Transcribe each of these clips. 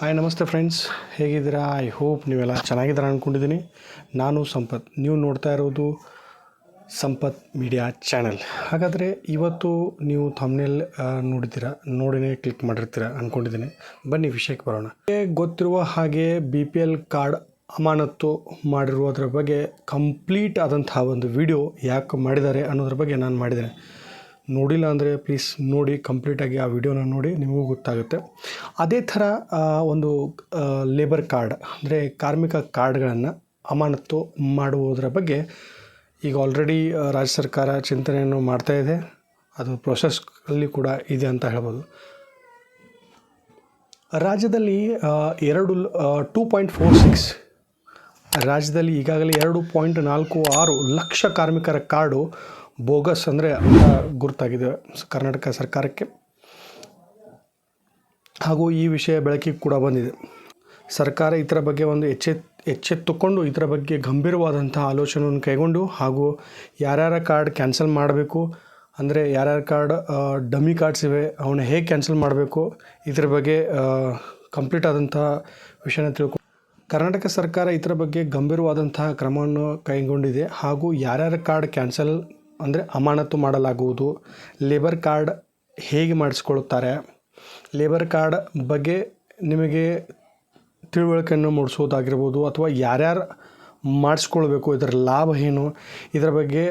Hi ನಮಸ್ತೆ friends ಹೇಗಿದ್ದೀರಾ? I hope ನೀವೆಲ್ಲ ಚೆನ್ನಾಗಿದ್ದೀರಾ ಅಂದ್ಕೊಂಡಿದ್ದೀನಿ ನಾನು ಸಂಪತ್. ನೀವು ನೋಡ್ತಾ ಇರೋದು ಸಂಪತ್ ಮೀಡಿಯಾ ಚಾನೆಲ್ ಹಾಗಾದರೆ ಇವತ್ತು ನೀವು ಥಂಬ್ನೇಲ್ ನೋಡಿದ್ದೀರಾ? ನೋಡಿನೇ ಕ್ಲಿಕ್ ಮಾಡಿರ್ತೀರ ಅಂದ್ಕೊಂಡಿದ್ದೀನಿ ಬನ್ನಿ ವಿಷಯಕ್ಕೆ ಬರೋಣ. ಗೊತ್ತಿರುವ ಹಾಗೆ ಬಿ ಪಿ ಎಲ್ ಕಾರ್ಡ್ ಅಮಾನತ್ತು ಮಾಡಿರುವುದರ ಬಗ್ಗೆ ಕಂಪ್ಲೀಟ್ ಆದಂತಹ ಒಂದು ವಿಡಿಯೋ ಯಾಕೆ ಮಾಡಿದ್ದಾರೆ ಅನ್ನೋದ್ರ ಬಗ್ಗೆ ನಾನು ಮಾಡಿದ್ದೇನೆ. ನೋಡಿಲ್ಲ ಅಂದರೆ ಪ್ಲೀಸ್ ನೋಡಿ ಕಂಪ್ಲೀಟಾಗಿ ಆ ವಿಡಿಯೋನ ನೋಡಿ, ನಿಮಗೂ ಗೊತ್ತಾಗುತ್ತೆ. ಅದೇ ಥರ ಒಂದು ಲೇಬರ್ ಕಾರ್ಡ್ ಅಂದರೆ ಕಾರ್ಮಿಕ ಕಾರ್ಡ್ಗಳನ್ನು ಅಮಾನತ್ತು ಮಾಡುವುದರ ಬಗ್ಗೆ ಈಗ ಆಲ್ರೆಡಿ ರಾಜ್ಯ ಸರ್ಕಾರ ಚಿಂತನೆಯನ್ನು ಮಾಡ್ತಾ ಇದೆ. ಅದು ಪ್ರೊಸೆಸ್ನಲ್ಲಿ ಕೂಡ ಇದೆ ಅಂತ ಹೇಳ್ಬೋದು. ರಾಜ್ಯದಲ್ಲಿ ಎರಡು ಟೂ ಪಾಯಿಂಟ್ ಫೋರ್ ಸಿಕ್ಸ್ ರಾಜ್ಯದಲ್ಲಿ ಈಗಾಗಲೇ ಎರಡು ಪಾಯಿಂಟ್ ನಾಲ್ಕು ಆರು ಲಕ್ಷ ಕಾರ್ಮಿಕರ ಕಾರ್ಡು ಬೋಗಸ್ ಅಂದರೆ ಗುರುತಾಗಿದೆ ಕರ್ನಾಟಕ ಸರ್ಕಾರಕ್ಕೆ. ಹಾಗೂ ಈ ವಿಷಯ ಬೆಳಕಿಗೆ ಕೂಡ ಬಂದಿದೆ. ಸರ್ಕಾರ ಇದರ ಬಗ್ಗೆ ಒಂದು ಎಚ್ಚೆತ್ ಎಚ್ಚೆತ್ತುಕೊಂಡು ಇದರ ಬಗ್ಗೆ ಗಂಭೀರವಾದಂಥ ಆಲೋಚನೆಯನ್ನು ಕೈಗೊಂಡು ಹಾಗೂ ಯಾರ್ಯಾರ ಕಾರ್ಡ್ ಕ್ಯಾನ್ಸಲ್ ಮಾಡಬೇಕು, ಅಂದರೆ ಯಾರ್ಯಾರ ಕಾರ್ಡ್ ಡಮ್ಮಿ ಕಾರ್ಡ್ಸ್ ಇವೆ ಅವನ್ನ ಹೇಗೆ ಕ್ಯಾನ್ಸಲ್ ಮಾಡಬೇಕು, ಇದರ ಬಗ್ಗೆ ಕಂಪ್ಲೀಟ್ ಆದಂತಹ ವಿಷಯನ ತಿಳ್ಕೊ, ಕರ್ನಾಟಕ ಸರ್ಕಾರ ಇದರ ಬಗ್ಗೆ ಗಂಭೀರವಾದಂತಹ ಕ್ರಮವನ್ನು ಕೈಗೊಂಡಿದೆ ಹಾಗೂ ಯಾರ್ಯಾರ ಕಾರ್ಡ್ ಕ್ಯಾನ್ಸಲ್ ಅಂದರೆ ಅಮಾನತು ಮಾಡಲಾಗುವುದು. ಲೇಬರ್ ಕಾರ್ಡ್ ಹೇಗೆ ಮಾಡಿಸ್ಕೊಳ್ಳುತ್ತಾರೆ? ಲೇಬರ್ ಕಾರ್ಡ್ ಬಗ್ಗೆ ನಿಮಗೆ ತಿಳುವಳಿಕೆಯನ್ನು ಮೂಡಿಸೋದಾಗಿರ್ಬೋದು ಅಥವಾ ಯಾರ್ಯಾರು ಮಾಡಿಸ್ಕೊಳ್ಬೇಕು ಇದರ ಲಾಭ ಏನು? ಇದರ ಬಗ್ಗೆ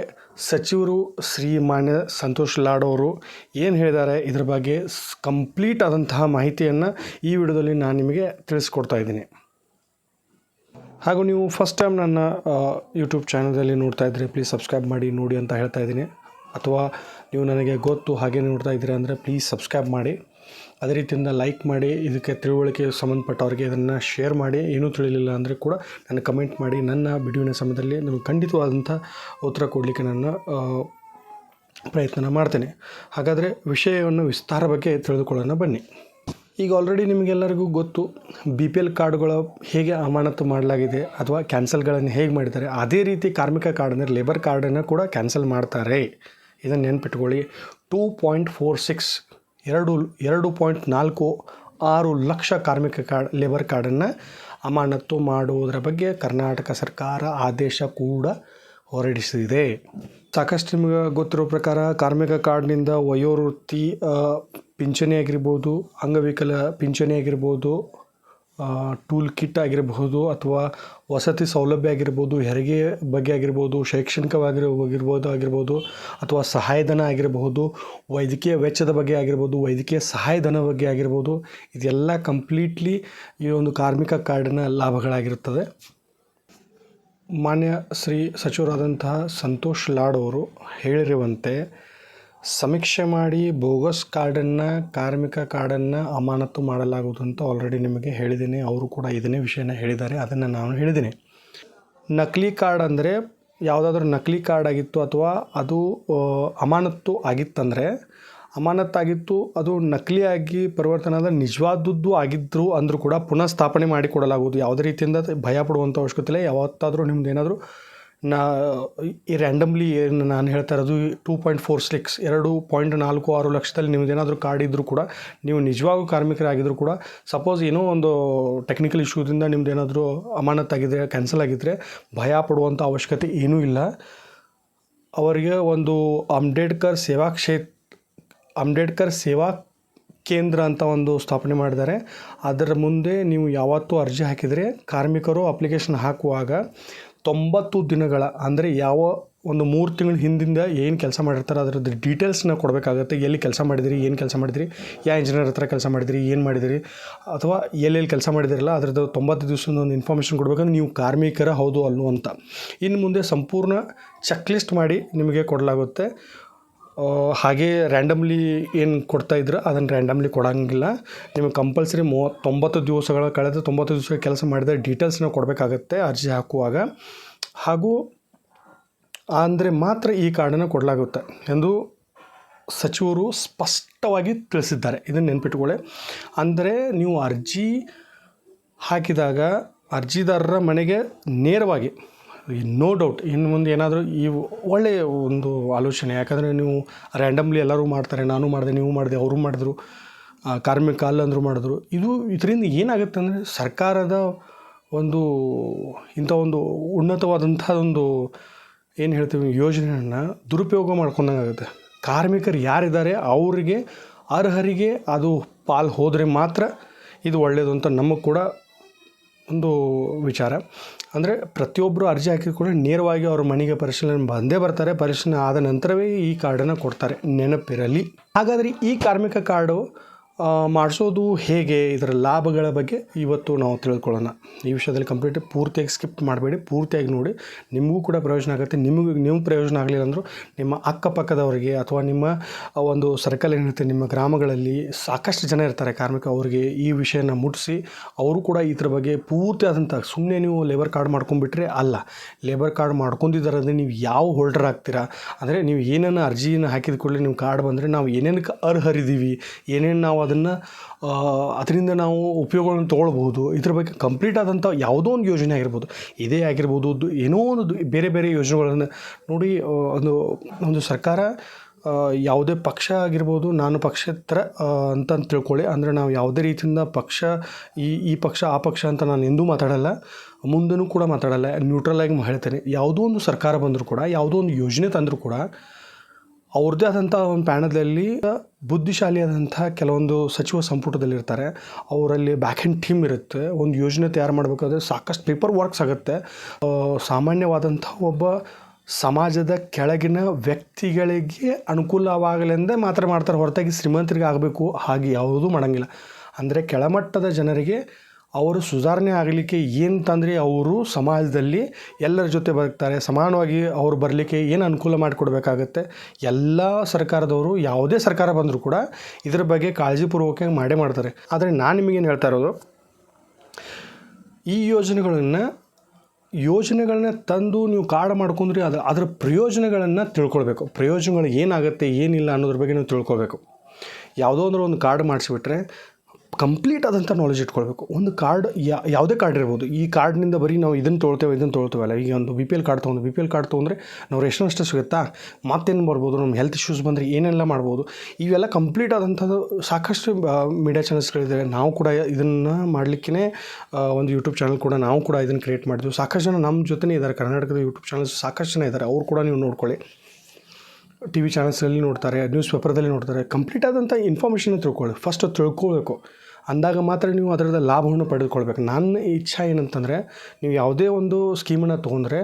ಸಚಿವರು ಶ್ರೀ ಮಾನ್ಯ ಸಂತೋಷ್ ಲಾಡ್ ಅವರು ಏನು ಹೇಳಿದ್ದಾರೆ? ಇದರ ಬಗ್ಗೆ ಕಂಪ್ಲೀಟ್ ಆದಂತಹ ಮಾಹಿತಿಯನ್ನು ಈ ವಿಡಿಯೋದಲ್ಲಿ ನಾನು ನಿಮಗೆ ತಿಳಿಸ್ಕೊಡ್ತಾ ಇದ್ದೀನಿ. ಹಾಗೂ ನೀವು ಫಸ್ಟ್ ಟೈಮ್ ನನ್ನ ಯೂಟ್ಯೂಬ್ ಚಾನಲಲ್ಲಿ ನೋಡ್ತಾ ಇದ್ದರೆ ಪ್ಲೀಸ್ ಸಬ್ಸ್ಕ್ರೈಬ್ ಮಾಡಿ, ನೋಡಿ ಅಂತ ಹೇಳ್ತಾ ಇದ್ದೀನಿ. ಅಥವಾ ನೀವು ನನಗೆ ಗೊತ್ತು ಹಾಗೆ ನೋಡ್ತಾ ಇದ್ದೀರಾ ಅಂದರೆ ಪ್ಲೀಸ್ ಸಬ್ಸ್ಕ್ರೈಬ್ ಮಾಡಿ. ಅದೇ ರೀತಿಯಿಂದ ಲೈಕ್ ಮಾಡಿ, ಇದಕ್ಕೆ ತಿಳುವಳಿಕೆ ಸಂಬಂಧಪಟ್ಟವ್ರಿಗೆ ಇದನ್ನು ಶೇರ್ ಮಾಡಿ. ಏನೂ ತಿಳಿಲಿಲ್ಲ ಅಂದರೆ ಕೂಡ ನನ್ನ ಕಮೆಂಟ್ ಮಾಡಿ. ನನ್ನ ವಿಡಿಯೋನ ಸಮಯದಲ್ಲಿ ನಿಮಗೆ ಖಂಡಿತವಾದಂಥ ಉತ್ತರ ಕೊಡಲಿಕ್ಕೆ ನನ್ನ ಪ್ರಯತ್ನ ಮಾಡ್ತೇನೆ. ಹಾಗಾದರೆ ವಿಷಯವನ್ನು ವಿಸ್ತಾರ ಬಗ್ಗೆ ತಿಳಿದುಕೊಳ್ಳೋಣ ಬನ್ನಿ. ಈಗ ಆಲ್ರೆಡಿ ನಿಮಗೆಲ್ಲರಿಗೂ ಗೊತ್ತು ಬಿ ಪಿ ಎಲ್ ಕಾರ್ಡ್ಗಳ ಹೇಗೆ ಅಮಾನತು ಮಾಡಲಾಗಿದೆ ಅಥವಾ ಕ್ಯಾನ್ಸಲ್ಗಳನ್ನು ಹೇಗೆ ಮಾಡಿದ್ದಾರೆ. ಅದೇ ರೀತಿ ಕಾರ್ಮಿಕ ಕಾರ್ಡ್ ಅಂದರೆ ಲೇಬರ್ ಕಾರ್ಡನ್ನು ಕೂಡ ಕ್ಯಾನ್ಸಲ್ ಮಾಡ್ತಾರೆ. ಇದನ್ನು ನೆನ್ಪಿಟ್ಕೊಳ್ಳಿ. ಟೂ ಪಾಯಿಂಟ್ ಫೋರ್ ಸಿಕ್ಸ್ ಎರಡು ಎರಡು ಪಾಯಿಂಟ್ ನಾಲ್ಕು ಆರು ಲಕ್ಷ ಕಾರ್ಮಿಕ ಕಾರ್ಡ್ ಲೇಬರ್ ಕಾರ್ಡನ್ನು ಅಮಾನತು ಮಾಡುವುದರ ಬಗ್ಗೆ ಕರ್ನಾಟಕ ಸರ್ಕಾರ ಆದೇಶ ಕೂಡ ಹೊರಡಿಸಿದೆ. ಸಾಕಷ್ಟು ನಿಮಗೆ ಗೊತ್ತಿರೋ ಪ್ರಕಾರ ಕಾರ್ಮಿಕ ಕಾರ್ಡ್ನಿಂದ ವಯೋವೃತ್ತಿ ಪಿಂಚಣಿ ಆಗಿರ್ಬೋದು, ಅಂಗವಿಕಲ ಪಿಂಚಣಿ ಆಗಿರ್ಬೋದು ಟೂಲ್ ಕಿಟ್ ಆಗಿರಬಹುದು ಅಥವಾ ವಸತಿ ಸೌಲಭ್ಯ ಆಗಿರ್ಬೋದು, ಹೆರಿಗೆ ಬಗ್ಗೆ ಆಗಿರ್ಬೋದು, ಶೈಕ್ಷಣಿಕವಾಗಿರ್ಬೋದು, ಆಗಿರ್ಬೋದು ಅಥವಾ ಸಹಾಯಧನ ಆಗಿರಬಹುದು, ವೈದ್ಯಕೀಯ ವೆಚ್ಚದ ಬಗ್ಗೆ ಆಗಿರ್ಬೋದು, ವೈದ್ಯಕೀಯ ಸಹಾಯಧನ ಬಗ್ಗೆ ಆಗಿರ್ಬೋದು, ಇದೆಲ್ಲ ಕಂಪ್ಲೀಟ್ಲಿ ಈ ಒಂದು ಕಾರ್ಮಿಕ ಕಾರ್ಡಿನ ಲಾಭಗಳಾಗಿರುತ್ತದೆ. ಮಾನ್ಯ ಶ್ರೀ ಸಚಿವರಾದಂತಹ ಸಂತೋಷ್ ಲಾಡ್ ಅವರು ಹೇಳಿರುವಂತೆ ಸಮೀಕ್ಷೆ ಮಾಡಿ ಬೋಗಸ್ ಕಾರ್ಡನ್ನು, ಕಾರ್ಮಿಕ ಕಾರ್ಡನ್ನು ಅಮಾನತು ಮಾಡಲಾಗುವುದು ಅಂತ ಆಲ್ರೆಡಿ ನಿಮಗೆ ಹೇಳಿದ್ದೀನಿ. ಅವರು ಕೂಡ ಇದನ್ನೇ ವಿಷಯನ ಹೇಳಿದ್ದಾರೆ. ಅದನ್ನು ನಾನು ಹೇಳಿದ್ದೀನಿ. ನಕಲಿ ಕಾರ್ಡ್ ಅಂದರೆ ಯಾವುದಾದ್ರೂ ನಕಲಿ ಕಾರ್ಡ್ ಆಗಿತ್ತು ಅಥವಾ ಅದು ಅಮಾನತ್ತು ಆಗಿತ್ತಂದರೆ, ಅಮಾನತ್ತಾಗಿತ್ತು, ಅದು ನಕಲಿಯಾಗಿ ಪರಿವರ್ತನೆ ನಿಜವಾದದ್ದು ಆಗಿದ್ದರು ಅಂದರೂ ಕೂಡ ಪುನಃ ಸ್ಥಾಪನೆ ಮಾಡಿಕೊಡಲಾಗುವುದು. ಯಾವುದೇ ರೀತಿಯಿಂದ ಭಯ ಪಡುವಂಥ ಅವಶ್ಯಕತೆ ಇಲ್ಲ. ಯಾವತ್ತಾದರೂ ನಿಮ್ದು ಏನಾದರೂ ನಾ, ಈ ರ್ಯಾಂಡಮ್ಲಿ ಏನು ನಾನು ಹೇಳ್ತಾ ಇರೋದು ಟೂ ಪಾಯಿಂಟ್ ಫೋರ್ ಸಿಕ್ಸ್ ಎರಡು ಪಾಯಿಂಟ್ ನಾಲ್ಕು ಆರು ಲಕ್ಷದಲ್ಲಿ ನಿಮ್ದು ಏನಾದರೂ ಕಾರ್ಡ್ ಇದ್ದರೂ ಕೂಡ, ನೀವು ನಿಜವಾಗೂ ಕಾರ್ಮಿಕರಾಗಿದ್ದರೂ ಕೂಡ ಸಪೋಸ್ ಏನೋ ಒಂದು ಟೆಕ್ನಿಕಲ್ ಇಶ್ಯೂದಿಂದ ನಿಮ್ದು ಏನಾದರೂ ಕ್ಯಾನ್ಸಲ್ ಆಗಿದ್ದರೆ ಭಯ ಪಡುವಂಥ ಅವಶ್ಯಕತೆ ಏನೂ ಇಲ್ಲ. ಅವರಿಗೆ ಒಂದು ಅಂಬೇಡ್ಕರ್ ಸೇವಾ ಕ್ಷೇತ್ರ ಅಂಬೇಡ್ಕರ್ ಸೇವಾ ಕೇಂದ್ರ ಅಂತ ಒಂದು ಸ್ಥಾಪನೆ ಮಾಡಿದ್ದಾರೆ. ಅದರ ಮುಂದೆ ನೀವು ಯಾವತ್ತೂ ಅರ್ಜಿ ಹಾಕಿದರೆ, ಕಾರ್ಮಿಕರು ಅಪ್ಲಿಕೇಶನ್ ಹಾಕುವಾಗ ತೊಂಬತ್ತು ದಿನಗಳ, ಅಂದರೆ ಯಾವ ಒಂದು ಮೂರು ತಿಂಗಳ ಹಿಂದಿಂದ ಏನು ಕೆಲಸ ಮಾಡಿರ್ತಾರೆ ಅದರದ್ದು ಡೀಟೇಲ್ಸ್ನ ಕೊಡಬೇಕಾಗತ್ತೆ. ಎಲ್ಲಿ ಕೆಲಸ ಮಾಡಿದಿರಿ, ಏನು ಕೆಲಸ ಮಾಡಿದಿರಿ ಯಾವ ಇಂಜಿನಿಯರ್ ಹತ್ರ ಕೆಲಸ ಮಾಡಿದಿರಿ, ಏನು ಮಾಡಿದಿರಿ, ಅಥವಾ ಎಲ್ಲೆಲ್ಲಿ ಕೆಲಸ ಮಾಡಿದಿರಲ್ಲ, ಅದರದ್ದು ತೊಂಬತ್ತು ದಿವಸದ ಒಂದು ಇನ್ಫಾರ್ಮೇಷನ್ ಕೊಡಬೇಕಂದ್ರೆ ನೀವು ಕಾರ್ಮಿಕರ ಹೌದು ಅಲ್ಲೋ ಅಂತ. ಇನ್ನು ಮುಂದೆ ಸಂಪೂರ್ಣ ಚೆಕ್ ಲಿಸ್ಟ್ ಮಾಡಿ ನಿಮಗೆ ಕೊಡಲಾಗುತ್ತೆ. ಹಾಗೆ ರ್ಯಾಂಡಮ್ಲಿ ಏನು ಕೊಡ್ತಾ ಇದ್ರೆ ಅದನ್ನು ರ್ಯಾಂಡಮ್ಲಿ ಕೊಡೋಂಗಿಲ್ಲ. ನಿಮಗೆ ಕಂಪಲ್ಸರಿ ಮೂವತ್ತು ತೊಂಬತ್ತು ದಿವಸಗಳ ಕಳೆದ ತೊಂಬತ್ತು ದಿವಸ ಕೆಲಸ ಮಾಡಿದ ಡೀಟೇಲ್ಸ್ನ ಕೊಡಬೇಕಾಗತ್ತೆ ಅರ್ಜಿ ಹಾಕುವಾಗ. ಹಾಗೂ ಅಂದರೆ ಮಾತ್ರ ಈ ಕಾರ್ಡನ್ನು ಕೊಡಲಾಗುತ್ತೆ ಎಂದು ಸಚಿವರು ಸ್ಪಷ್ಟವಾಗಿ ತಿಳಿಸಿದ್ದಾರೆ. ಇದನ್ನು ನೆನ್ಪಿಟ್ಕೊಳ್ಳಿ. ಅಂದರೆ ನೀವು ಅರ್ಜಿ ಹಾಕಿದಾಗ ಅರ್ಜಿದಾರರ ಮನೆಗೆ ನೇರವಾಗಿ ನೋ ಡೌಟ್ ಇನ್ನು ಮುಂದೆ ಏನಾದರೂ ಈ ಒಳ್ಳೆಯ ಒಂದು ಆಲೋಚನೆ, ಯಾಕಂದರೆ ನೀವು ರ್ಯಾಂಡಮ್ಲಿ ಎಲ್ಲರೂ ಮಾಡ್ತಾರೆ, ನಾನು ಮಾಡಿದೆ, ನೀವು ಮಾಡಿದೆ, ಅವರು ಮಾಡಿದ್ರು ಕಾರ್ಮಿಕ ಅಲ್ಲ ಅಂದರೂ ಮಾಡಿದ್ರು, ಇದು ಇದರಿಂದ ಏನಾಗುತ್ತೆ ಅಂದರೆ ಸರ್ಕಾರದ ಒಂದು ಇಂಥ ಒಂದು ಉನ್ನತವಾದಂಥ ಒಂದು, ಏನು ಹೇಳ್ತೀವಿ, ಯೋಜನೆಯನ್ನು ದುರುಪಯೋಗ ಮಾಡ್ಕೊಂಡಂಗೆ ಆಗುತ್ತೆ. ಕಾರ್ಮಿಕರು ಯಾರಿದ್ದಾರೆ, ಅವರಿಗೆ ಅರ್ಹರಿಗೆ ಅದು ಪಾಲು ಹೋದರೆ ಮಾತ್ರ ಇದು ಒಳ್ಳೆಯದು ಅಂತ ನಮಗೆ ಕೂಡ ಒಂದು ವಿಚಾರ. ಅಂದರೆ ಪ್ರತಿಯೊಬ್ಬರು ಅರ್ಜಿ ಹಾಕಿದ ಕೂಡ ನೇರವಾಗಿ ಅವ್ರ ಮನೆಗೆ ಪರಿಶೀಲನೆ ಬಂದೇ ಬರ್ತಾರೆ. ಪರಿಶೀಲನೆ ಆದ ನಂತರವೇ ಈ ಕಾರ್ಡನ್ನು ಕೊಡ್ತಾರೆ. ನೆನಪಿರಲಿ. ಹಾಗಾದರೆ ಈ ಕಾರ್ಮಿಕ ಕಾರ್ಡು ಮಾಡಿಸೋದು ಹೇಗೆ? ಇದರ ಲಾಭಗಳ ಬಗ್ಗೆ ಇವತ್ತು ನಾವು ತಿಳ್ಕೊಳ್ಳೋಣ. ಈ ವಿಷಯದಲ್ಲಿ ಕಂಪ್ಲೀಟ್ ಪೂರ್ತಿಯಾಗಿ ಸ್ಕಿಪ್ ಮಾಡಬೇಡಿ. ಪೂರ್ತಿಯಾಗಿ ನೋಡಿ. ನಿಮಗೂ ಕೂಡ ಪ್ರಯೋಜನ ಆಗುತ್ತೆ. ನಿಮಗೂ, ನೀವು ಪ್ರಯೋಜನ ಆಗಲಿಲ್ಲ ಅಂದರೂ ನಿಮ್ಮ ಅಕ್ಕಪಕ್ಕದವರಿಗೆ ಅಥವಾ ನಿಮ್ಮ ಒಂದು ಸರ್ಕಲ್ ಏನಿರುತ್ತೆ, ನಿಮ್ಮ ಗ್ರಾಮಗಳಲ್ಲಿ ಸಾಕಷ್ಟು ಜನ ಇರ್ತಾರೆ ಕಾರ್ಮಿಕ. ಅವರಿಗೆ ಈ ವಿಷಯನ ಮುಟ್ಟಿಸಿ ಅವರು ಕೂಡ ಇದ್ರ ಬಗ್ಗೆ ಪೂರ್ತಿ ಆದಂಥ ಸುಮ್ಮನೆ ನೀವು ಲೇಬರ್ ಕಾರ್ಡ್ ಮಾಡ್ಕೊಂಡ್ಬಿಟ್ರೆ ಅಲ್ಲ. ಲೇಬರ್ ಕಾರ್ಡ್ ಮಾಡ್ಕೊಂಡಿದ್ದಾರೆ ನೀವು ಯಾವ ಹೋಲ್ಡರ್ ಆಗ್ತೀರಾ? ಅಂದರೆ ನೀವು ಏನೇನು ಅರ್ಜಿಯನ್ನು ಹಾಕಿದ ಕೂಡಲೇ ನಿಮ್ಮ ಕಾರ್ಡ್ ಬಂದರೆ ನಾವು ಏನೇನಕ್ಕೆ ಅರ್ಹರಿದ್ದೀವಿ? ಏನೇನು ನಾವು ಅದನ್ನು ಅದರಿಂದ ನಾವು ಉಪಯೋಗಗಳನ್ನು ತೊಗೊಳ್ಬೋದು ಇದ್ರ ಬಗ್ಗೆ ಕಂಪ್ಲೀಟ್ ಆದಂಥ ಯಾವುದೋ ಒಂದು ಯೋಜನೆ ಆಗಿರ್ಬೋದು. ಇದೇ ಆಗಿರ್ಬೋದು ಏನೋ ಒಂದು ಬೇರೆ ಬೇರೆ ಯೋಜನೆಗಳನ್ನು ನೋಡಿ ಒಂದು ಒಂದು ಸರ್ಕಾರ ಯಾವುದೇ ಪಕ್ಷ ಆಗಿರ್ಬೋದು, ನಾನು ಪಕ್ಷೇತರ ಅಂತ ತಿಳ್ಕೊಳ್ಳಿ. ಅಂದರೆ ನಾವು ಯಾವುದೇ ರೀತಿಯಿಂದ ಪಕ್ಷ, ಈ ಈ ಪಕ್ಷ, ಆ ಪಕ್ಷ ಅಂತ ನಾನು ಎಂದೂ ಮಾತಾಡಲ್ಲ. ಮುಂದೂ ಕೂಡ ಮಾತಾಡಲ್ಲ. ನ್ಯೂಟ್ರಲ್ ಆಗಿ ಹೇಳ್ತೇನೆ. ಯಾವುದೋ ಒಂದು ಸರ್ಕಾರ ಬಂದರೂ ಕೂಡ, ಯಾವುದೋ ಒಂದು ಯೋಜನೆ ತಂದರೂ ಕೂಡ ಅವ್ರದ್ದೇ ಆದಂಥ ಒಂದು ಪ್ಯಾಣದಲ್ಲಿ ಬುದ್ಧಿಶಾಲಿಯಾದಂಥ ಕೆಲವೊಂದು ಸಚಿವ ಸಂಪುಟದಲ್ಲಿರ್ತಾರೆ. ಅವರಲ್ಲಿ ಬ್ಯಾಕ್ ಹ್ಯಾಂಡ್ ಟೀಮ್ ಇರುತ್ತೆ. ಒಂದು ಯೋಜನೆ ತಯಾರು ಮಾಡಬೇಕಾದ್ರೆ ಸಾಕಷ್ಟು ಪೇಪರ್ ವರ್ಕ್ಸ್ ಆಗುತ್ತೆ. ಸಾಮಾನ್ಯವಾದಂಥ ಒಬ್ಬ ಸಮಾಜದ ಕೆಳಗಿನ ವ್ಯಕ್ತಿಗಳಿಗೆ ಅನುಕೂಲವಾಗಲೆಂದೇ ಮಾತ್ರ ಮಾಡ್ತಾರೆ. ಹೊರತಾಗಿ ಶ್ರೀಮಂತರಿಗೆ ಆಗಬೇಕು, ಹಾಗೆ ಯಾವುದೂ ಮಾಡೋಂಗಿಲ್ಲ. ಅಂದರೆ ಕೆಳಮಟ್ಟದ ಜನರಿಗೆ ಅವರು ಸುಧಾರಣೆ ಆಗಲಿಕ್ಕೆ ಏನು ತಂದರೆ? ಅವರು ಸಮಾಜದಲ್ಲಿ ಎಲ್ಲರ ಜೊತೆ ಬದುಕ್ತಾರೆ. ಸಮಾನವಾಗಿ ಅವರು ಬರಲಿಕ್ಕೆ ಏನು ಅನುಕೂಲ ಮಾಡಿಕೊಡ್ಬೇಕಾಗತ್ತೆ? ಎಲ್ಲ ಸರ್ಕಾರದವರು, ಯಾವುದೇ ಸರ್ಕಾರ ಬಂದರೂ ಕೂಡ ಇದ್ರ ಬಗ್ಗೆ ಕಾಳಜಿಪೂರ್ವಕ ಮಾಡೇ ಮಾಡ್ತಾರೆ. ಆದರೆ ನಾನು ನಿಮಗೇನು ಹೇಳ್ತಾ ಇರೋದು, ಈ ಯೋಜನೆಗಳನ್ನು, ಯೋಜನೆಗಳನ್ನ ತಂದು ನೀವು ಕಾರ್ಡ್ ಮಾಡ್ಕೊಂಡ್ರಿ ಅದು ಅದರ ಪ್ರಯೋಜನಗಳನ್ನು ತಿಳ್ಕೊಳ್ಬೇಕು. ಪ್ರಯೋಜನಗಳು ಏನಾಗುತ್ತೆ, ಏನಿಲ್ಲ ಅನ್ನೋದ್ರ ಬಗ್ಗೆ ನೀವು ತಿಳ್ಕೊಬೇಕು ಯಾವುದೋ ಅಂದ್ರೆ ಒಂದು ಕಾರ್ಡ್ ಮಾಡಿಸ್ಬಿಟ್ರೆ ಕಂಪ್ಲೀಟ್ ಆದಂಥ ನಾಲೆಜ್ ಇಟ್ಕೊಳ್ಬೇಕು. ಒಂದು ಕಾರ್ಡ್ ಯಾವುದೇ ಕಾರ್ಡ್ ಇರ್ಬೋದು. ಈ ಕಾರ್ಡ್ನಿಂದ ಬರೀ ನಾವು ಇದನ್ನು ತೊಳ್ತೇವೆ, ಇದನ್ನು ತೊಳ್ತೇವಲ್ಲ. ಈಗ ಒಂದು ಬಿ ಪಿ ಎಲ್ ಕಾರ್ಡ್ ತೊಗೊಂಡು ಬಿ ಪಿ ಎಲ್ ಕಾರ್ಡ್ ತೊಗೊಂಡ್ರೆ ನಾವು ರೇಷನ್ ಅಷ್ಟೇ ಸಿಗುತ್ತಾ? ಮತ್ತೇನು ಬರ್ಬೋದು ನಮ್ಮ ಹೆಲ್ತ್ ಇಶ್ಯೂಸ್ ಬಂದರೆ ಏನೆಲ್ಲ ಮಾಡ್ಬೋದು? ಇವೆಲ್ಲ ಕಂಪ್ಲೀಟ್ ಆದಂಥದ್ದು ಸಾಕಷ್ಟು ಮೀಡಿಯಾ ಚಾನಲ್ಸ್ಗಳಿದೆ ನಾವು ಕೂಡ ಇದನ್ನು ಮಾಡಲಿಕ್ಕೆ ಒಂದು ಯೂಟ್ಯೂಬ್ ಚಾನಲ್ ಕೂಡ ನಾವು ಕೂಡ ಇದನ್ನು ಕ್ರಿಯೇಟ್ ಮಾಡಿದ್ವಿ. ಸಾಕಷ್ಟು ಜನ ನಮ್ಮ ಜೊತೆನೇ ಇದ್ದಾರೆ. ಕರ್ನಾಟಕದ ಯೂಟ್ಯೂಬ್ ಚಾನಲ್ಸ್ ಸಾಕಷ್ಟು ಜನ ಇದ್ದಾರೆ. ಅವ್ರು ಕೂಡ ನೀವು ನೋಡ್ಕೊಳ್ಳಿ. ಟಿ ವಿ ಚಾನಲ್ಸಲ್ಲಿ ನೋಡ್ತಾರೆ ನ್ಯೂಸ್ ಪೇಪರ್ದಲ್ಲಿ ನೋಡ್ತಾರೆ. ಕಂಪ್ಲೀಟ್ ಆದಂಥ ಇನ್ಫಾರ್ಮೇಷನ್ ತಿಳ್ಕೊಳ್ಳಿ. ಫಸ್ಟ್ ತಿಳ್ಕೊಳ್ಬೇಕು. ಅಂದಾಗ ಮಾತ್ರ ನೀವು ಅದರದ ಲಾಭವನ್ನು ಪಡೆದುಕೊಳ್ಬೇಕು. ನನ್ನ ಇಚ್ಛೆ ಏನಂತಂದರೆ, ನೀವು ಯಾವುದೇ ಒಂದು ಸ್ಕೀಮನ್ನು ತೊಗೊಂಡ್ರೆ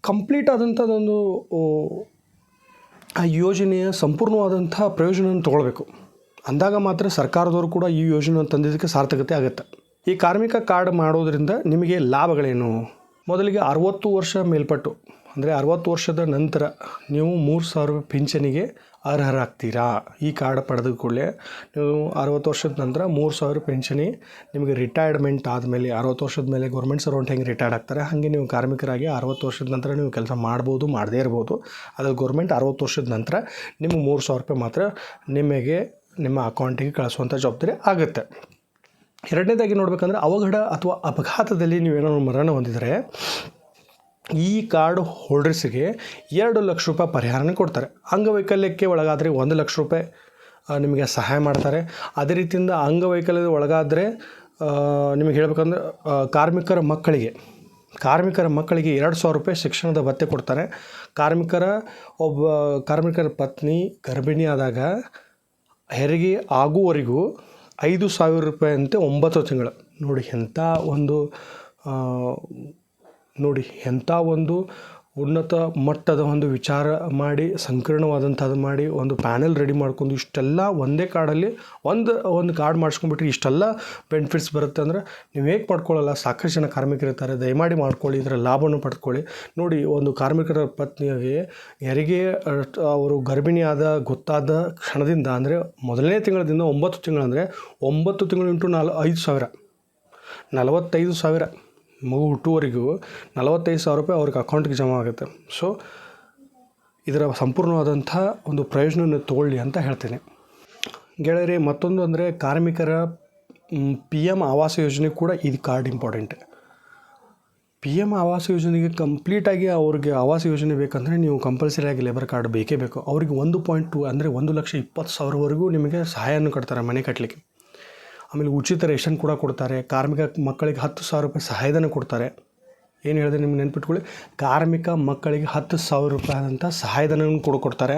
ಕಂಪ್ಲೀಟ್ ಆದಂಥದ್ದೊಂದು ಆ ಯೋಜನೆಯ ಸಂಪೂರ್ಣವಾದಂಥ ಪ್ರಯೋಜನವನ್ನು ತೊಗೊಳ್ಬೇಕು. ಅಂದಾಗ ಮಾತ್ರ ಸರ್ಕಾರದವರು ಕೂಡ ಈ ಯೋಜನೆ ತಂದಿದ್ದಕ್ಕೆ ಸಾರ್ಥಕತೆ ಆಗುತ್ತೆ. ಈ ಕಾರ್ಮಿಕ ಕಾರ್ಡ್ ಮಾಡೋದ್ರಿಂದ ನಿಮಗೆ ಲಾಭಗಳೇನು? ಮೊದಲಿಗೆ ಅರವತ್ತು ವರ್ಷ ಮೇಲ್ಪಟ್ಟು ಅಂದರೆ ಅರವತ್ತು ವರ್ಷದ ನಂತರ ನೀವು ಮೂರು ಸಾವಿರ ರೂಪಾಯಿ ಪಿಂಚಣಿಗೆ ಅರ್ಹರಾಗ್ತೀರಾ? ಈ ಕಾರ್ಡ್ ಪಡೆದ ಕೂಡಲೇ ನೀವು ಅರವತ್ತು ವರ್ಷದ ನಂತರ ಮೂರು ಸಾವಿರ ಪಿಂಚಣಿ ನಿಮಗೆ ರಿಟೈರ್ಡ್ಮೆಂಟ್ ಆದಮೇಲೆ ಅರವತ್ತು ವರ್ಷದ ಮೇಲೆ ಗೌರ್ಮೆಂಟ್ ಸರ್ವೆಂಟ್ ಹೆಂಗೆ ರಿಟೈರ್ಡ್ ಆಗ್ತಾರೆ? ಹಾಗೆ ನೀವು ಕಾರ್ಮಿಕರಾಗಿ ಅರವತ್ತು ವರ್ಷದ ನಂತರ ನೀವು ಕೆಲಸ ಮಾಡ್ಬೋದು, ಮಾಡದೇ ಇರ್ಬೋದು. ಅದು ಗೌರ್ಮೆಂಟ್ ಅರವತ್ತು ವರ್ಷದ ನಂತರ ನಿಮಗೆ ಮೂರು ಸಾವಿರ ರೂಪಾಯಿ ಮಾತ್ರ ನಿಮಗೆ ನಿಮ್ಮ ಅಕೌಂಟಿಗೆ ಕಳಿಸುವಂಥ ಜವಾಬ್ದಾರಿ ಆಗುತ್ತೆ. ಎರಡನೇದಾಗಿ ನೋಡಬೇಕಂದ್ರೆ ಅವಘಡ ಅಥವಾ ಅಪಘಾತದಲ್ಲಿ ನೀವೇನಾದ್ರು ಮರಣ ಹೊಂದಿದರೆ ಈ ಕಾರ್ಡ್ ಹೋಲ್ಡರ್ಸಿಗೆ ಎರಡು ಲಕ್ಷ ರೂಪಾಯಿ ಪರಿಹಾರನ ಕೊಡ್ತಾರೆ. ಅಂಗವೈಕಲ್ಯಕ್ಕೆ ಒಳಗಾದರೆ ಒಂದು ಲಕ್ಷ ರೂಪಾಯಿ ನಿಮಗೆ ಸಹಾಯ ಮಾಡ್ತಾರೆ. ಅದೇ ರೀತಿಯಿಂದ ಅಂಗವೈಕಲ್ಯದ ಒಳಗಾದರೆ ನಿಮಗೆ ಹೇಳ್ಬೇಕಂದ್ರೆ ಕಾರ್ಮಿಕರ ಮಕ್ಕಳಿಗೆ ಕಾರ್ಮಿಕರ ಮಕ್ಕಳಿಗೆ ಎರಡು ಸಾವಿರ ರೂಪಾಯಿ ಶಿಕ್ಷಣದ ಭತ್ಯೆ ಕೊಡ್ತಾರೆ. ಕಾರ್ಮಿಕರ ಒಬ್ಬ, ಕಾರ್ಮಿಕರ ಪತ್ನಿ ಗರ್ಭಿಣಿ ಆದಾಗ ಹೆರಿಗೆ ಆಗುವವರೆಗೂ ಐದು ಸಾವಿರ ರೂಪಾಯಿ ಅಂತೆ ಒಂಬತ್ತು ತಿಂಗಳು. ನೋಡಿ ಎಂಥ ಒಂದು ನೋಡಿ, ಎಂಥ ಒಂದು ಉನ್ನತ ಮಟ್ಟದ ಒಂದು ವಿಚಾರ ಮಾಡಿ, ಸಂಕೀರ್ಣವಾದಂಥದ್ದು ಮಾಡಿ, ಒಂದು ಪ್ಯಾನೆಲ್ ರೆಡಿ ಮಾಡ್ಕೊಂಡು ಇಷ್ಟೆಲ್ಲ ಒಂದೇ ಕಾರ್ಡಲ್ಲಿ ಒಂದು ಒಂದು ಕಾರ್ಡ್ ಮಾಡಿಸ್ಕೊಂಡ್ಬಿಟ್ರೆ ಇಷ್ಟೆಲ್ಲ ಬೆನಿಫಿಟ್ಸ್ ಬರುತ್ತೆ ಅಂದರೆ ನೀವು ಹೇಗೆ ಪಡ್ಕೊಳ್ಳೋಲ್ಲ ಸಾಕಷ್ಟು ಜನ ಕಾರ್ಮಿಕರಿರ್ತಾರೆ ದಯಮಾಡಿ ಮಾಡ್ಕೊಳ್ಳಿ ಇದರ ಲಾಭವನ್ನು ಪಡ್ಕೊಳ್ಳಿ. ನೋಡಿ, ಒಂದು ಕಾರ್ಮಿಕರ ಪತ್ನಿಯಾಗಿ ಹೆರಿಗೆ ಅವರು ಗರ್ಭಿಣಿಯಾದ, ಗೊತ್ತಾದ ಕ್ಷಣದಿಂದ ಅಂದರೆ ಮೊದಲನೇ ತಿಂಗಳದಿಂದ ಒಂಬತ್ತು ತಿಂಗಳಂದರೆ ಒಂಬತ್ತು ತಿಂಗಳು ಇಂಟು ನಾಲ್, ಐದು ಸಾವಿರ. ನಲವತ್ತೈದು ಸಾವಿರ. ಮಗು ಹುಟ್ಟುವರೆಗೂ ನಲವತ್ತೈದು ಸಾವಿರ ರೂಪಾಯಿ ಅವ್ರಿಗೆ ಅಕೌಂಟ್ಗೆ ಜಮಾ ಆಗುತ್ತೆ. ಸೊ ಇದರ ಸಂಪೂರ್ಣವಾದಂಥ ಒಂದು ಪ್ರಯೋಜನವನ್ನು ತಗೊಳ್ಳಿ ಅಂತ ಹೇಳ್ತೇನೆ. ಗೆಳೆಯರಿ, ಮತ್ತೊಂದು ಅಂದರೆ ಕಾರ್ಮಿಕರ ಪಿ ಎಂ ಆವಾಸ ಯೋಜನೆ ಕೂಡ ಇದು ಕಾರ್ಡ್ ಇಂಪಾರ್ಟೆಂಟ್. ಪಿ ಎಂ ಆವಾಸ ಯೋಜನೆಗೆ ಕಂಪ್ಲೀಟಾಗಿ ಅವ್ರಿಗೆ ಆವಾಸ್ ಯೋಜನೆ ಬೇಕಂದರೆ ನೀವು ಕಂಪಲ್ಸರಿಯಾಗಿ ಲೇಬರ್ ಕಾರ್ಡ್ ಬೇಕೇ ಬೇಕು. ಅವ್ರಿಗೆ ಒಂದು ಪಾಯಿಂಟ್ ಟು ಅಂದರೆ ಒಂದು ಲಕ್ಷ ಇಪ್ಪತ್ತು ಸಾವಿರವರೆಗೂ ನಿಮಗೆ ಸಹಾಯವನ್ನು ಕೊಡ್ತಾರೆ ಮನೆ ಕಟ್ಟಲಿಕ್ಕೆ ಆಮೇಲೆ ಉಚಿತ ರೇಷನ್ ಕೂಡ ಕೊಡ್ತಾರೆ. ಕಾರ್ಮಿಕ ಮಕ್ಕಳಿಗೆ ಹತ್ತು ಸಾವಿರ ರೂಪಾಯಿ ಸಹಾಯಧನ ಕೊಡ್ತಾರೆ. ಏನು ಹೇಳಿದೆ ನಿಮ್ಗೆ ನೆನ್ಪಿಟ್ಕೊಳ್ಳಿ? ಕಾರ್ಮಿಕ ಮಕ್ಕಳಿಗೆ ಹತ್ತು ಸಾವಿರ ರೂಪಾಯಿ ಆದಂಥ ಸಹಾಯಧನವನ್ನು ಕೂಡ ಕೊಡ್ತಾರೆ.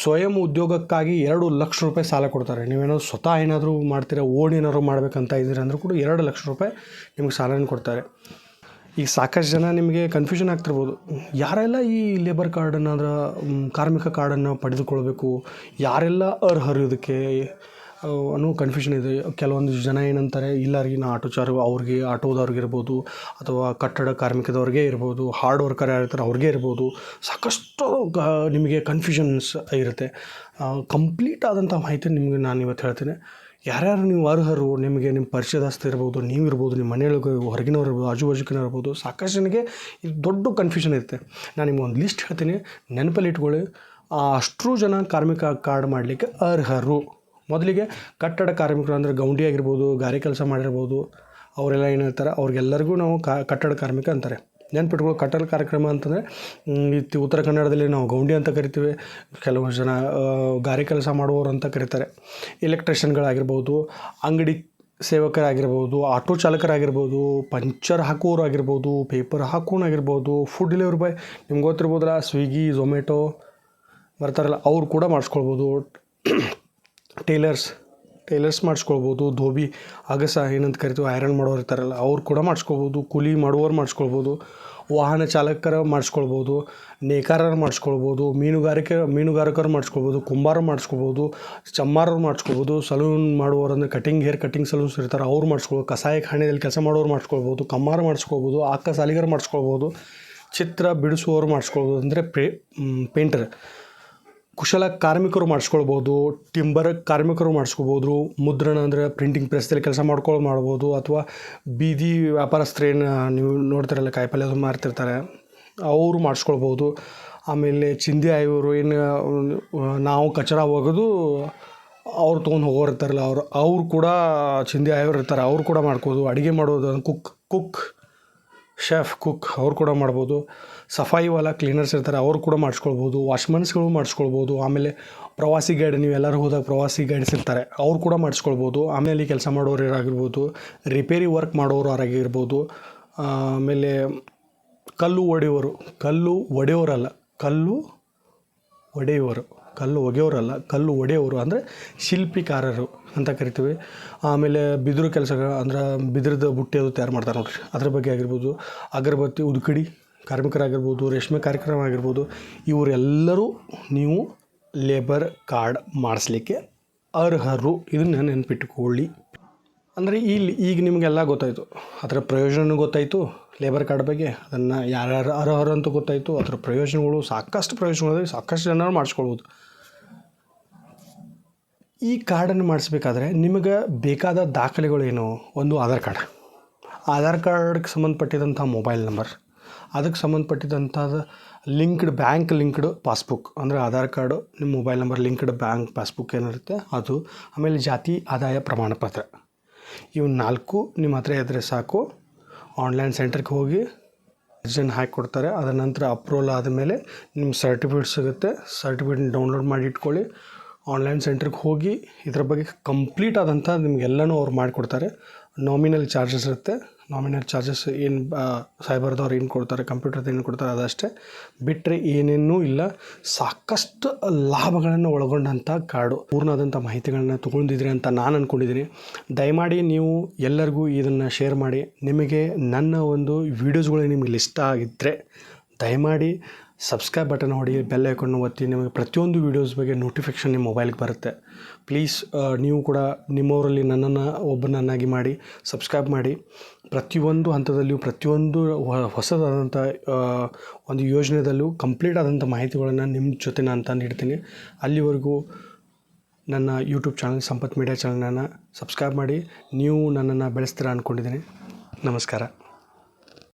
ಸ್ವಯಂ ಉದ್ಯೋಗಕ್ಕಾಗಿ ಎರಡು ಲಕ್ಷ ರೂಪಾಯಿ ಸಾಲ ಕೊಡ್ತಾರೆ. ನೀವೇನಾದ್ರು ಸ್ವತಃ ಏನಾದರೂ ಮಾಡ್ತೀರಾ, ಓನ್ ಏನಾದರೂ ಮಾಡಬೇಕಂತ ಇದ್ದೀರಾ ಅಂದರೂ ಕೂಡ ಎರಡು ಲಕ್ಷ ರೂಪಾಯಿ ನಿಮ್ಗೆ ಸಾಲನ ಕೊಡ್ತಾರೆ. ಈಗ ಸಾಕಷ್ಟು ಜನ ನಿಮಗೆ ಕನ್ಫ್ಯೂಷನ್ ಆಗ್ತಿರ್ಬೋದು. ಯಾರೆಲ್ಲ ಈ ಲೇಬರ್ ಕಾರ್ಡನ್ನು ಅಂದ್ರೆ ಕಾರ್ಮಿಕ ಕಾರ್ಡನ್ನು ಪಡೆದುಕೊಳ್ಬೇಕು? ಯಾರೆಲ್ಲ ಅರ್ಹರು ಇದಕ್ಕೆ? ಅನ್ನೋ ಕನ್ಫ್ಯೂಷನ್ ಇದೆ. ಕೆಲವೊಂದು ಜನ ಏನಂತಾರೆ, ಇಲ್ಲ ರೀ, ನಾ ಆಟೋ ಚಾರ ಅವ್ರಿಗೆ, ಆಟೋದವ್ರಿಗೆ ಇರ್ಬೋದು, ಅಥವಾ ಕಟ್ಟಡ ಕಾರ್ಮಿಕದವ್ರಿಗೆ ಇರ್ಬೋದು ಹಾರ್ಡ್ ವರ್ಕರ್ ಯಾರಿರ್ತಾರೆ ಅವ್ರಿಗೆ ಇರ್ಬೋದು, ಸಾಕಷ್ಟು ನಿಮಗೆ ಕನ್ಫ್ಯೂಷನ್ಸ್ ಇರುತ್ತೆ. ಕಂಪ್ಲೀಟ್ ಆದಂಥ ಮಾಹಿತಿ ನಿಮಗೆ ನಾನು ಇವತ್ತು ಹೇಳ್ತೇನೆ. ಯಾರ್ಯಾರು ನೀವು ಅರ್ಹರು, ನಿಮಗೆ ನಿಮ್ಮ ಪರಿಚಯದಸ್ತ ಇರ್ಬೋದು, ನೀವು ಇರ್ಬೋದು ನಿಮ್ಮ ಮನೆಯೊಳಗೆ ಹೊರಗಿನವ್ರು ಇರ್ಬೋದು ಆಜು ಬಾಜುಕಿನ ಇರ್ಬೋದು ಸಾಕಷ್ಟು ನನಗೆ ಇದು ದೊಡ್ಡ ಕನ್ಫ್ಯೂಷನ್ ಇರುತ್ತೆ. ನಾನು ನಿಮ್ಗೆ ಒಂದು ಲಿಸ್ಟ್ ಹೇಳ್ತೀನಿ. ನೆನಪಲ್ಲಿ ಇಟ್ಕೊಳ್ಳಿ. ಅಷ್ಟೂ ಜನ ಕಾರ್ಮಿಕ ಕಾರ್ಡ್ ಮಾಡಲಿಕ್ಕೆ ಅರ್ಹರು. ಮೊದಲಿಗೆ ಕಟ್ಟಡ ಕಾರ್ಮಿಕರು ಅಂದರೆ ಗೌಂಡಿ ಆಗಿರ್ಬೋದು, ಗಾರೆ ಕೆಲಸ ಮಾಡಿರ್ಬೋದು, ಅವರೆಲ್ಲ ಏನು ಹೇಳ್ತಾರೆ, ಅವ್ರಿಗೆಲ್ಲರಿಗೂ ನಾವು ಕಟ್ಟಡ ಕಾರ್ಮಿಕ ಅಂತಾರೆ. ನೆನ್ಪಿಟ್ಕೊಳ್ಳೋ ಕಟ್ಟಡ ಕಾರ್ಯಕ್ರಮ ಅಂತಂದರೆ ಇತ್ತು ಉತ್ತರ ಕನ್ನಡದಲ್ಲಿ ನಾವು ಗೌಂಡಿ ಅಂತ ಕರಿತೀವಿ, ಕೆಲವು ಜನ ಗಾರೆ ಕೆಲಸ ಮಾಡುವವರು ಅಂತ ಕರೀತಾರೆ. ಎಲೆಕ್ಟ್ರಿಷಿಯನ್ಗಳಾಗಿರ್ಬೋದು, ಅಂಗಡಿ ಸೇವಕರಾಗಿರ್ಬೋದು, ಆಟೋ ಚಾಲಕರಾಗಿರ್ಬೋದು, ಪಂಚರ್ ಹಾಕುವವರು ಆಗಿರ್ಬೋದು ಪೇಪರ್ ಹಾಕೋನಾಗಿರ್ಬೋದು ಫುಡ್ ಡೆಲಿವರಿ ಬಾಯ್ ನಿಮ್ಗೆ ಗೊತ್ತಿರ್ಬೋದಲ್ಲ ಸ್ವಿಗ್ಗಿ ಝೊಮ್ಯಾಟೊ ಬರ್ತಾರಲ್ಲ, ಅವ್ರು ಕೂಡ ಮಾಡಿಸ್ಕೊಳ್ಬೋದು. ಟೇಲರ್ಸ್ ಟೇಲರ್ಸ್ ಮಾಡಿಸ್ಕೊಳ್ಬೋದು. ಧೋಬಿ, ಅಗಸ, ಏನಂತ ಕರಿತೀವಿ, ಐರನ್ ಮಾಡೋರು ಇರ್ತಾರಲ್ಲ, ಅವ್ರು ಕೂಡ ಮಾಡಿಸ್ಕೊಳ್ಬೋದು. ಕೂಲಿ ಮಾಡುವವ್ರು ಮಾಡಿಸ್ಕೊಳ್ಬೋದು. ವಾಹನ ಚಾಲಕರ ಮಾಡಿಸ್ಕೊಳ್ಬೋದು. ನೇಕಾರರು ಮಾಡಿಸ್ಕೊಳ್ಬೋದು. ಮೀನುಗಾರಿಕೆ, ಮೀನುಗಾರಕರು ಮಾಡಿಸ್ಕೊಳ್ಬೋದು. ಕುಂಬಾರ ಮಾಡಿಸ್ಕೊಳ್ಬೋದು. ಚಮ್ಮಾರರು ಮಾಡಿಸ್ಕೊಳ್ಬೋದು. ಸಲೂನ್ ಮಾಡುವವರು ಅಂದರೆ ಕಟಿಂಗ್, ಹೇರ್ ಕಟಿಂಗ್ ಸಲೂನ್ಸ್ ಇರ್ತಾರೆ, ಅವ್ರು ಮಾಡಿಸ್ಕೊಳ್ಬೋದು. ಕಸಾಯ ಖಾನೆಯಲ್ಲಿ ಕೆಲಸ ಮಾಡೋರು ಮಾಡಿಸ್ಕೊಳ್ಬೋದು. ಕಮ್ಮಾರ ಮಾಡಿಸ್ಕೊಳ್ಬೋದು. ಆಕ ಸಾಲಿಗರು ಮಾಡಿಸ್ಕೊಳ್ಬೋದು. ಚಿತ್ರ ಬಿಡಿಸುವವರು ಮಾಡಿಸ್ಕೊಳ್ಬೋದು. ಅಂದರೆ ಪೇ ಪೇಂಟರ್. ಕುಶಲ ಕಾರ್ಮಿಕರು ಮಾಡಿಸ್ಕೊಳ್ಬೋದು ಟಿಂಬರ್ ಕಾರ್ಮಿಕರು ಮಾಡಿಸ್ಕೋಬೋದು ಮುದ್ರಣ ಅಂದರೆ ಪ್ರಿಂಟಿಂಗ್ ಪ್ರೆಸ್ದಲ್ಲಿ ಕೆಲಸ ಮಾಡ್ಕೊಳ್ಳೋ ಮಾಡ್ಬೋದು, ಅಥವಾ ಬೀದಿ ವ್ಯಾಪಾರಸ್ಥರೇನು ನೀವು ನೋಡ್ತಿರಲ್ಲ ಕಾಯಿಪಲ್ಯ ಅದು ಮಾರ್ತಿರ್ತಾರೆ, ಅವರು ಮಾಡಿಸ್ಕೊಳ್ಬೋದು. ಆಮೇಲೆ ಚಿಂದಿ ಆಯೋರು ಏನು, ನಾವು ಕಚರ ಹೋಗೋದು ಅವ್ರು ತೊಗೊಂಡು ಹೋಗೋರು ಇರ್ತಾರಲ್ಲ ಅವರು, ಅವ್ರು ಕೂಡ ಚಿಂದಿ ಆಯೋರು ಇರ್ತಾರೆ, ಅವ್ರು ಕೂಡ ಮಾಡ್ಕೋದು ಅಡುಗೆ ಮಾಡೋದು ಕುಕ್ ಕುಕ್ ಶೆಫ್, ಕುಕ್ ಅವ್ರು ಕೂಡ ಮಾಡ್ಬೋದು. ಸಫಾಯಿ ವಾಲ, ಕ್ಲೀನರ್ಸ್ ಇರ್ತಾರೆ, ಅವ್ರು ಕೂಡ ಮಾಡಿಸ್ಕೊಳ್ಬೋದು. ವಾಶ್ಮನ್ಸ್ಗಳು ಮಾಡಿಸ್ಕೊಳ್ಬೋದು. ಆಮೇಲೆ ಪ್ರವಾಸಿ ಗೈಡ್, ನೀವು ಎಲ್ಲರೂ ಹೋದಾಗ ಪ್ರವಾಸಿ ಗೈಡ್ಸ್ ಇರ್ತಾರೆ, ಅವ್ರು ಕೂಡ ಮಾಡಿಸ್ಕೊಳ್ಬೋದು. ಆಮೇಲೆ ಕೆಲಸ ಮಾಡೋರು ಆಗಿರ್ಬೋದು ರಿಪೇರಿ ವರ್ಕ್ ಮಾಡೋರು ಆಗಿರ್ಬೋದು ಆಮೇಲೆ ಕಲ್ಲು ಒಡೆಯೋರು, ಕಲ್ಲು ಒಡೆಯೋರಲ್ಲ, ಕಲ್ಲು ಒಡೆಯುವರು ಕಲ್ಲು ಒಗೆಯೋರಲ್ಲ, ಕಲ್ಲು ಒಡೆಯೋರು ಅಂದರೆ ಶಿಲ್ಪಿಕಾರರು. ಅಂತ ಕರಿತೀವಿ. ಆಮೇಲೆ ಬಿದಿರು ಕೆಲಸ ಅಂದ್ರೆ ಬಿದಿರದ ಬುಟ್ಟಿ ಅದು ತಯಾರು ಮಾಡ್ತಾರೆ ನೋಡ್ರಿ. ಅದ್ರ ಬಗ್ಗೆ ಆಗಿರ್ಬೋದು, ಅಗರಬತ್ತಿ, ಉದುಕಡಿ ಕಾರ್ಮಿಕರಾಗಿರ್ಬೋದು, ರೇಷ್ಮೆ ಕಾರ್ಯಕ್ರಮ ಆಗಿರ್ಬೋದು, ಇವರೆಲ್ಲರೂ ನೀವು ಲೇಬರ್ ಕಾರ್ಡ್ ಮಾಡಿಸ್ಲಿಕ್ಕೆ ಅರ್ಹರು. ಇದನ್ನು ನೆನಪಿಟ್ಟುಕೊಳ್ಳಿ ಅಂದರೆ ಇಲ್ಲಿ ಈಗ ನಿಮಗೆಲ್ಲ ಗೊತ್ತಾಯಿತು. ಅದರ ಪ್ರಯೋಜನವೂ ಗೊತ್ತಾಯಿತು ಲೇಬರ್ ಕಾರ್ಡ್ ಬಗ್ಗೆ. ಅದನ್ನು ಯಾರ್ಯಾರು ಅರ್ಹರು ಅಂತ ಗೊತ್ತಾಯಿತು. ಅದರ ಪ್ರಯೋಜನಗಳು ಸಾಕಷ್ಟು ಪ್ರಯೋಜನಗಳು ಸಾಕಷ್ಟು ಜನರು ಮಾಡಿಸ್ಕೊಳ್ಬೋದು. ಈ ಕಾರ್ಡನ್ನು ಮಾಡಿಸ್ಬೇಕಾದ್ರೆ ನಿಮಗೆ ಬೇಕಾದ ದಾಖಲೆಗಳು ಏನು? ಒಂದು ಆಧಾರ್ ಕಾರ್ಡ್. ಆಧಾರ್ ಕಾರ್ಡ್ಗೆ ಸಂಬಂಧಪಟ್ಟಿದಂಥ ಮೊಬೈಲ್ ನಂಬರ್, ಅದಕ್ಕೆ ಸಂಬಂಧಪಟ್ಟಿದಂಥ ಲಿಂಕ್ಡ್ ಬ್ಯಾಂಕ್ ಲಿಂಕ್ಡ್ ಪಾಸ್ಬುಕ್. ಅಂದರೆ ಆಧಾರ್ ಕಾರ್ಡು, ನಿಮ್ಮ mobile number linked bank passbook ಏನಿರುತ್ತೆ, ಅದು ಆಮೇಲೆ ಜಾತಿ, ಆದಾಯ, ಪ್ರಮಾಣ ಪತ್ರ. ಇವು ನಾಲ್ಕು ನಿಮ್ಮ ಹತ್ರ ಇದ್ದರೆ ಸಾಕು. ಆನ್ಲೈನ್ ಸೆಂಟರ್ಗೆ ಹೋಗಿ ಅರ್ಜನ್ ಹಾಕಿ ಕೊಡ್ತಾರೆ ಅದರ ನಂತರ ಅಪ್ರೂವಲ್ ಆದಮೇಲೆ ನಿಮ್ಮ ಸರ್ಟಿಫಿಕೇಟ್ ಸಿಗುತ್ತೆ. ಸರ್ಟಿಫಿಕೇಟ್ ಡೌನ್ಲೋಡ್ ಮಾಡಿ ಇಟ್ಕೊಳ್ಳಿ. ಆನ್ಲೈನ್ ಸೆಂಟ್ರಿಗೆ ಹೋಗಿ ಇದ್ರ ಬಗ್ಗೆ ಕಂಪ್ಲೀಟ್ ಆದಂಥ ನಿಮಗೆಲ್ಲನೂ ಅವ್ರು ಮಾಡಿಕೊಡ್ತಾರೆ. ನಾಮಿನಲ್ ಚಾರ್ಜಸ್ ಇರುತ್ತೆ. ನಾಮಿನಲ್ ಚಾರ್ಜಸ್ ಏನು ಸೈಬರ್ದವ್ರು ಏನು ಕೊಡ್ತಾರೆ ಕಂಪ್ಯೂಟರ್ದು ಏನು ಕೊಡ್ತಾರೆ ಅದಷ್ಟೇ. ಬಿಟ್ಟರೆ ಏನೇನೂ ಇಲ್ಲ. ಸಾಕಷ್ಟು ಲಾಭಗಳನ್ನು ಒಳಗೊಂಡಂಥ ಕಾರ್ಡು ಪೂರ್ಣಾದಂಥ ಮಾಹಿತಿಗಳನ್ನ ತೊಗೊಂಡಿದ್ರಿ ಅಂತ ನಾನು ಅಂದ್ಕೊಂಡಿದ್ದೀನಿ ದಯಮಾಡಿ ನೀವು ಎಲ್ಲರಿಗೂ ಇದನ್ನು ಶೇರ್ ಮಾಡಿ. ನಿಮಗೆ ನನ್ನ ಒಂದು ವೀಡಿಯೋಸ್ಗಳು ನಿಮಗೆ ಇಷ್ಟ ಆಗಿದ್ದರೆ ದಯಮಾಡಿ ಸಬ್ಸ್ಕ್ರೈಬ್ ಬಟನ್ ಹೊಡಿ ಬೆಲ್ ಐಕನ್ನು ಒತ್ತಿ, ನಿಮಗೆ ಪ್ರತಿಯೊಂದು ವೀಡಿಯೋಸ್ ಬಗ್ಗೆ ನೋಟಿಫಿಕೇಷನ್ ನಿಮ್ಮ ಮೊಬೈಲ್ಗೆ ಬರುತ್ತೆ. ಪ್ಲೀಸ್ ನೀವು ಕೂಡ ನಿಮ್ಮವರಲ್ಲಿ ನನ್ನನ್ನು, ಒಬ್ಬನನ್ನಾಗಿ ಮಾಡಿ ಸಬ್ಸ್ಕ್ರೈಬ್ ಮಾಡಿ. ಪ್ರತಿಯೊಂದು ಹಂತದಲ್ಲಿಯೂ, ಪ್ರತಿಯೊಂದು ಹೊಸದಾದಂಥ ಒಂದು ಯೋಜನೆದಲ್ಲೂ ಕಂಪ್ಲೀಟ್ ಆದಂಥ ಮಾಹಿತಿಗಳನ್ನು ನಿಮ್ಮ ಜೊತೆ ನಾನು ತಂದು ಇಡ್ತೀನಿ ಅಲ್ಲಿವರೆಗೂ ನನ್ನ ಯೂಟ್ಯೂಬ್ ಚಾನಲ್ ಸಂಪತ್ ಮೀಡಿಯಾ ಚಾನಲನ್ನು ಸಬ್ಸ್ಕ್ರೈಬ್ ಮಾಡಿ. ನೀವು ನನ್ನನ್ನು ಬೆಳೆಸ್ತೀರ ಅಂದ್ಕೊಂಡಿದ್ದೀನಿ ನಮಸ್ಕಾರ.